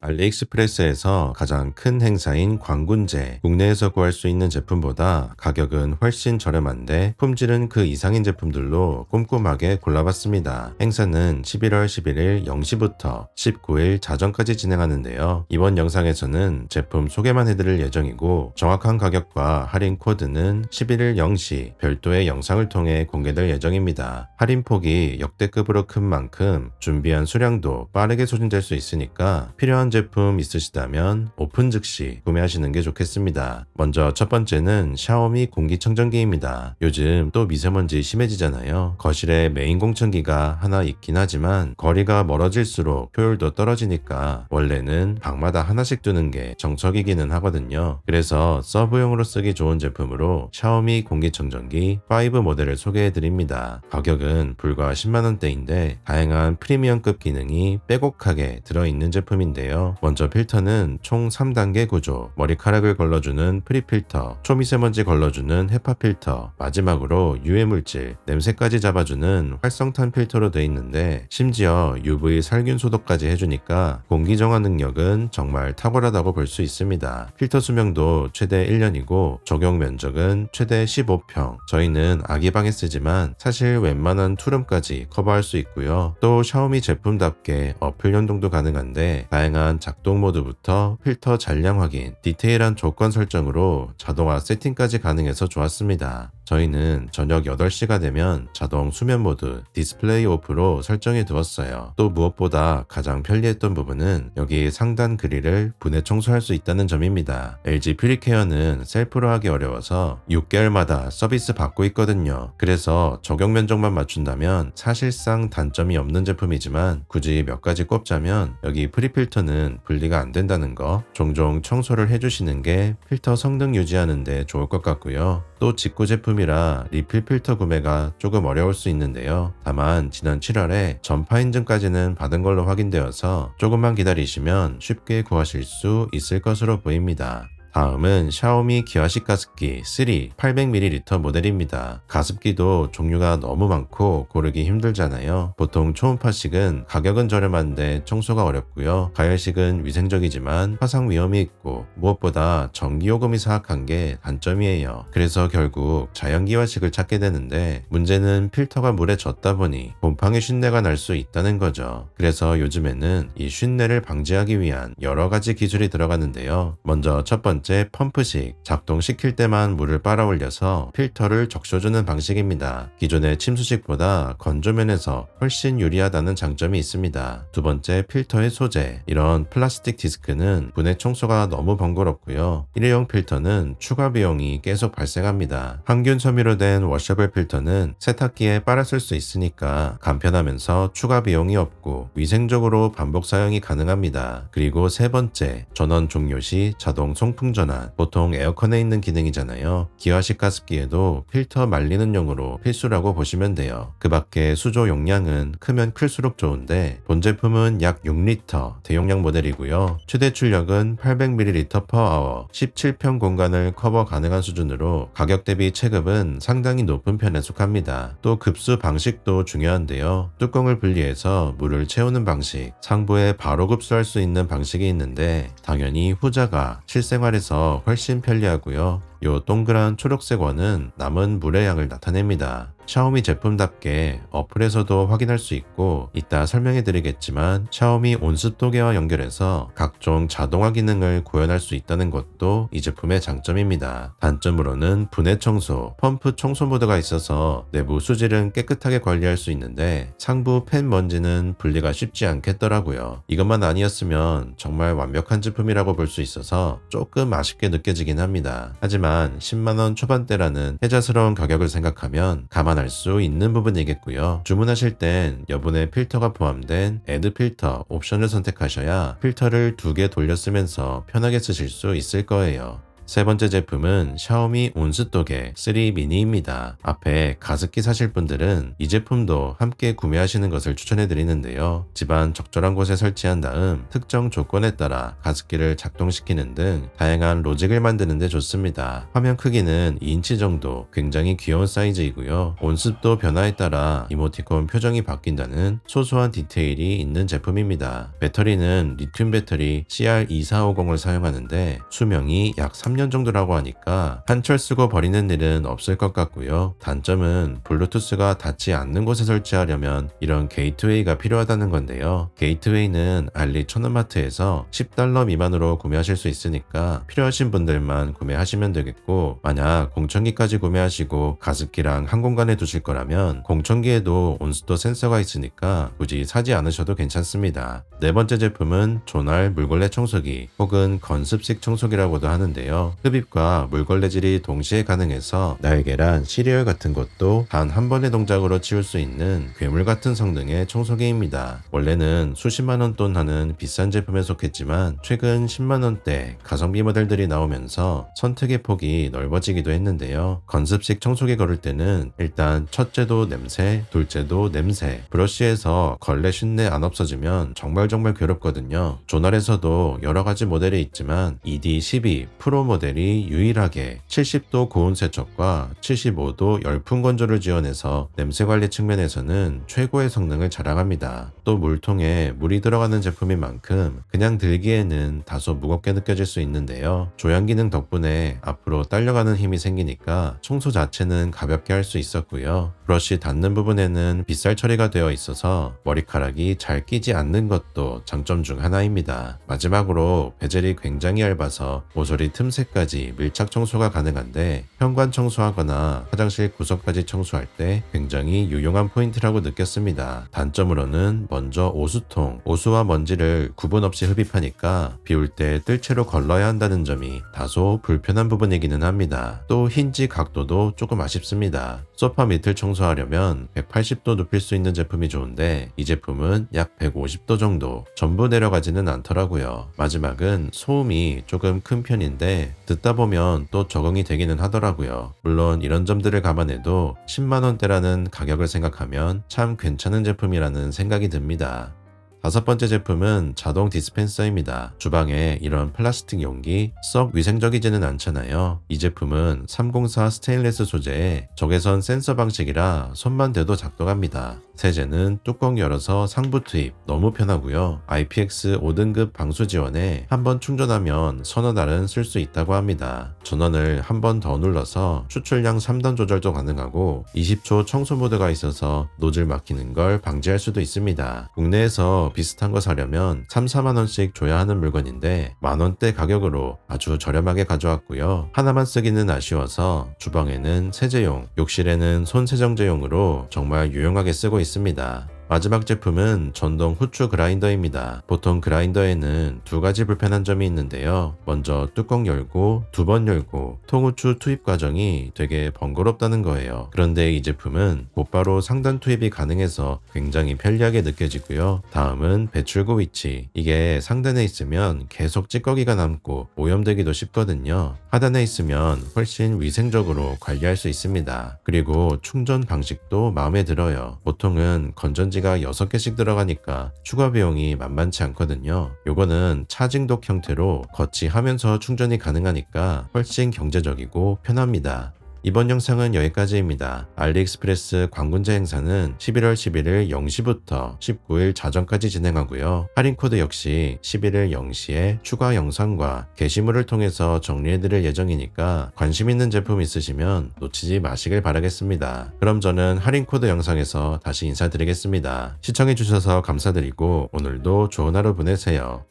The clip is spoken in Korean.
알리익스프레스에서 가장 큰 행사인 광군제, 국내에서 구할 수 있는 제품보다 가격은 훨씬 저렴한데 품질은 그 이상인 제품들로 꼼꼼하게 골라봤습니다. 행사는 11월 11일 0시부터 19일 자정까지 진행하는데요. 이번 영상에서는 제품 소개만 해드릴 예정이고 정확한 가격과 할인 코드는 11일 0시 별도의 영상을 통해 공개될 예정입니다. 할인 폭이 역대급으로 큰 만큼 준비한 수량도 빠르게 소진될 수 있으니까 필요한 제품 있으시다면 오픈 즉시 구매하시는 게 좋겠습니다. 먼저 첫 번째는 샤오미 공기청정기입니다. 요즘 또 미세먼지 심해지잖아요. 거실에 메인 공청기가 하나 있긴 하지만 거리가 멀어질수록 효율도 떨어지니까 원래는 방마다 하나씩 두는 게 정석이기는 하거든요. 그래서 서브용으로 쓰기 좋은 제품으로 샤오미 공기청정기 5 모델을 소개해 드립니다. 가격은 불과 10만원대인데 다양한 프리미엄급 기능이 빼곡하게 들어있는 제품인데요. 먼저 필터는 총 3단계 구조, 머리카락을 걸러주는 프리필터, 초미세먼지 걸러주는 헤파 필터, 마지막으로 유해물질, 냄새까지 잡아주는 활성탄 필터로 되어 있는데 심지어 UV 살균 소독까지 해주니까 공기 정화 능력은 정말 탁월하다고 볼 수 있습니다. 필터 수명도 최대 1년이고 적용 면적은 최대 15평. 저희는 아기 방에 쓰지만 사실 웬만한 투룸까지 커버할 수 있고요. 또 샤오미 제품답게 어플 연동도 가능한데 다양한 작동 모드부터 필터 잔량 확인, 디테일한 조건 설정으로 자동화 세팅까지 가능해서 좋았습니다. 저희는 저녁 8시가 되면 자동 수면 모드, 디스플레이 오프로 설정해 두었어요. 또 무엇보다 가장 편리했던 부분은 여기 상단 그릴을 분해 청소할 수 있다는 점입니다. LG 퓨리케어는 셀프로 하기 어려워서 6개월마다 서비스 받고 있거든요. 그래서 적용 면적만 맞춘다면 사실상 단점이 없는 제품이지만 굳이 몇 가지 꼽자면 여기 프리필터는 분리가 안 된다는 거, 종종 청소를 해주시는 게 필터 성능 유지하는데 좋을 것 같고요. 또 직구 제품이라 리필 필터 구매가 조금 어려울 수 있는데요. 다만 지난 7월에 전파 인증까지는 받은 걸로 확인되어서 조금만 기다리시면 쉽게 구하실 수 있을 것으로 보입니다. 다음은 샤오미 기화식 가습기 3 800ml 모델입니다. 가습기도 종류가 너무 많고 고르기 힘들잖아요. 보통 초음파식은 가격은 저렴한데 청소가 어렵고요. 가열식은 위생적이지만 화상 위험이 있고 무엇보다 전기요금이 사악한 게 단점이에요. 그래서 결국 자연기화식을 찾게 되는데 문제는 필터가 물에 젖다 보니 곰팡이 쉰내가 날 수 있다는 거죠. 그래서 요즘에는 이 쉰내를 방지하기 위한 여러 가지 기술이 들어가는데요. 먼저 첫 번째 번째 펌프식 작동시킬 때만 물을 빨아 올려서 필터를 적셔주는 방식입니다. 기존의 침수식보다 건조면에서 훨씬 유리하다는 장점이 있습니다. 두 번째 필터의 소재 이런 플라스틱 디스크는 분해 청소가 너무 번거롭고요. 일회용 필터는 추가 비용이 계속 발생합니다. 항균 섬유로 된 워셔블 필터는 세탁기에 빨아 쓸 수 있으니까 간편하면서 추가 비용이 없고 위생적으로 반복 사용이 가능합니다. 그리고 세 번째 전원 종료 시 자동 송풍 전환 보통 에어컨에 있는 기능이잖아요. 기화식 가습기에도 필터 말리는 용으로 필수라고 보시면 돼요. 그 밖에 수조 용량은 크면 클수록 좋은데 본 제품은 약 6리터 대용량 모델이고요. 최대 출력은 800ml per 17평 공간을 커버 가능한 수준으로 가격 대비 체급은 상당히 높은 편에 속합니다. 또 급수 방식도 중요한데요. 뚜껑을 분리해서 물을 채우는 방식, 상부에 바로 급수할 수 있는 방식이 있는데 당연히 후자가 실생활에 서 있어서 훨씬 편리하고요. 요 동그란 초록색 원은 남은 물의 양을 나타냅니다. 샤오미 제품답게 어플에서도 확인할 수 있고 이따 설명해 드리겠지만 샤오미 온습도계와 연결해서 각종 자동화 기능을 구현할 수 있다는 것도 이 제품의 장점입니다. 단점으로는 분해 청소, 펌프 청소 모드가 있어서 내부 수질은 깨끗하게 관리할 수 있는데 상부 팬 먼지는 분리가 쉽지 않겠더라고요. 이것만 아니었으면 정말 완벽한 제품이라고 볼 수 있어서 조금 아쉽게 느껴지긴 합니다. 하지만 10만원 초반대라는 혜자스러운 가격을 생각하면 감안할 수 있는 부분이겠고요. 주문하실 땐 여분의 필터가 포함된 애드 필터 옵션을 선택하셔야 필터를 두 개 돌려 쓰면서 편하게 쓰실 수 있을 거예요. 세 번째 제품은 샤오미 온스톡의 3 미니입니다. 앞에 가습기 사실 분들은 이 제품도 함께 구매하시는 것을 추천해 드리는데요. 집안 적절한 곳에 설치한 다음 특정 조건에 따라 가습기를 작동시키는 등 다양한 로직을 만드는 데 좋습니다. 화면 크기는 2인치 정도 굉장히 귀여운 사이즈이고요. 온습도 변화에 따라 이모티콘 표정이 바뀐다는 소소한 디테일이 있는 제품입니다. 배터리는 리튬 배터리 CR2450을 사용하는데 수명이 약 3년 정도라고 하니까 한철 쓰고 버리는 일은 없을 것 같고요. 단점은 블루투스가 닿지 않는 곳에 설치하려면 이런 게이트웨이가 필요하다는 건데요. 게이트웨이는 알리 천원마트에서 10달러 미만으로 구매하실 수 있으니까 필요하신 분들만 구매하시면 되겠고 만약 공청기까지 구매하시고 가습기랑 한 공간에 두실 거라면 공청기에도 온수도 센서가 있으니까 굳이 사지 않으셔도 괜찮습니다. 네 번째 제품은 조날 물걸레 청소기 혹은 건습식 청소기라고도 하는데요. 흡입과 물걸레질이 동시에 가능해서 날개란 시리얼 같은 것도 단 한 번의 동작으로 치울 수 있는 괴물 같은 성능의 청소기입니다. 원래는 수십만 원 돈 하는 비싼 제품에 속했지만 최근 10만 원대 가성비 모델들이 나오면서 선택의 폭이 넓어지기도 했는데요. 건습식 청소기 걸을 때는 일단 첫째도 냄새, 둘째도 냄새. 브러쉬에서 걸레 쉰내 안 없어지면 정말 정말 괴롭거든요. 조날에서도 여러 가지 모델이 있지만 ED12 프로 모델 이 유일하게 70도 고온 세척과 75도 열풍 건조를 지원해서 냄새 관리 측면에서는 최고의 성능을 자랑합니다. 또 물통에 물이 들어가는 제품인 만큼 그냥 들기에는 다소 무겁게 느껴질 수 있는데요. 조향 기능 덕분에 앞으로 딸려가는 힘이 생기니까 청소 자체는 가볍게 할 수 있었고요. 브러쉬 닿는 부분에는 빗살 처리가 되어 있어서 머리카락이 잘 끼지 않는 것도 장점 중 하나입니다. 마지막으로 베젤이 굉장히 얇아서 모서리 틈새 까지 밀착 청소가 가능한데 현관 청소하거나 화장실 구석까지 청소할 때 굉장히 유용한 포인트라고 느꼈습니다. 단점으로는 먼저 오수통, 오수와 먼지를 구분 없이 흡입하니까 비울 때 뜰채로 걸러야 한다는 점이 다소 불편한 부분이기는 합니다. 또 힌지 각도도 조금 아쉽습니다. 소파 밑을 청소하려면 180도 눕힐 수 있는 제품이 좋은데 이 제품은 약 150도 정도 전부 내려가지는 않더라고요. 마지막은 소음이 조금 큰 편인데 듣다 보면 또 적응이 되기는 하더라고요. 물론 이런 점들을 감안해도 10만원대라는 가격을 생각하면 참 괜찮은 제품이라는 생각이 듭니다. 다섯 번째 제품은 자동 디스펜서입니다. 주방에 이런 플라스틱 용기 썩 위생적이지는 않잖아요. 이 제품은 304 스테인레스 소재의 적외선 센서 방식이라 손만 대도 작동합니다. 세제는 뚜껑 열어서 상부 투입 너무 편하고요. IPX 5등급 방수 지원에 한 번 충전하면 서너 달은 쓸 수 있다고 합니다. 전원을 한 번 더 눌러서 추출량 3단 조절도 가능하고 20초 청소 모드가 있어서 노즐 막히는 걸 방지할 수도 있습니다. 국내에서 비슷한 거 사려면 3, 4만원씩 줘야 하는 물건인데 만원대 가격으로 아주 저렴하게 가져왔고요. 하나만 쓰기는 아쉬워서 주방에는 세제용, 욕실에는 손세정제용으로 정말 유용하게 쓰고 있습니다. 마지막 제품은 전동 후추 그라인더입니다. 보통 그라인더에는 두 가지 불편한 점이 있는데요. 먼저 뚜껑 열고 두 번 열고 통후추 투입 과정이 되게 번거롭다는 거예요. 그런데 이 제품은 곧바로 상단 투입이 가능해서 굉장히 편리하게 느껴지고요. 다음은 배출구 위치. 이게 상단에 있으면 계속 찌꺼기가 남고 오염되기도 쉽거든요. 하단에 있으면 훨씬 위생적으로 관리할 수 있습니다. 그리고 충전 방식도 마음에 들어요. 보통은 건전지 차지가 6개씩 들어가니까 추가 비용이 만만치 않거든요. 요거는 차징독 형태로 거치하면서 충전이 가능하니까 훨씬 경제적이고 편합니다. 이번 영상은 여기까지입니다. 알리익스프레스 광군제 행사는 11월 11일 0시부터 19일 자정까지 진행하고요. 할인 코드 역시 11일 0시에 추가 영상과 게시물을 통해서 정리해드릴 예정이니까 관심 있는 제품 있으시면 놓치지 마시길 바라겠습니다. 그럼 저는 할인 코드 영상에서 다시 인사드리겠습니다. 시청해주셔서 감사드리고 오늘도 좋은 하루 보내세요.